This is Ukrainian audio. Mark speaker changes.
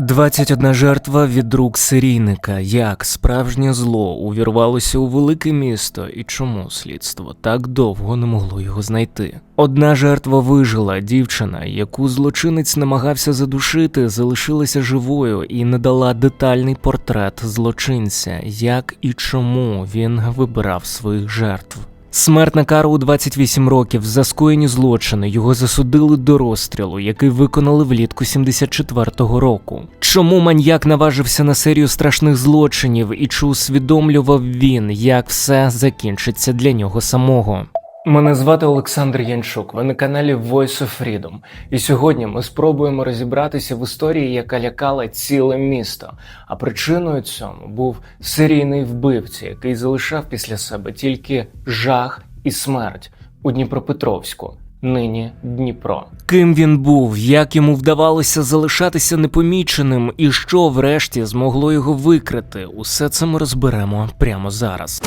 Speaker 1: 21 жертва від рук серійника. Як справжнє зло увірвалося у велике місто і чому слідство так довго не могло його знайти? Одна жертва вижила, дівчина, яку злочинець намагався задушити, залишилася живою і не дала детальний портрет злочинця, як і чому він вибирав своїх жертв. Смертна кара у 28 років за скоєні злочини його засудили до розстрілу, який виконали влітку 74-го року. Чому маньяк наважився на серію страшних злочинів і чи усвідомлював він, як все закінчиться для нього самого? Мене звати Олександр Янчук. Ви на каналі Voice of Freedom. І сьогодні ми спробуємо розібратися в історії, яка лякала ціле місто. А причиною цьому був серійний вбивця, який залишав після себе тільки жах і смерть у Дніпропетровську. Нині Дніпро. Ким він був, як йому вдавалося залишатися непоміченим, і що врешті змогло його викрити? Усе це ми розберемо прямо зараз.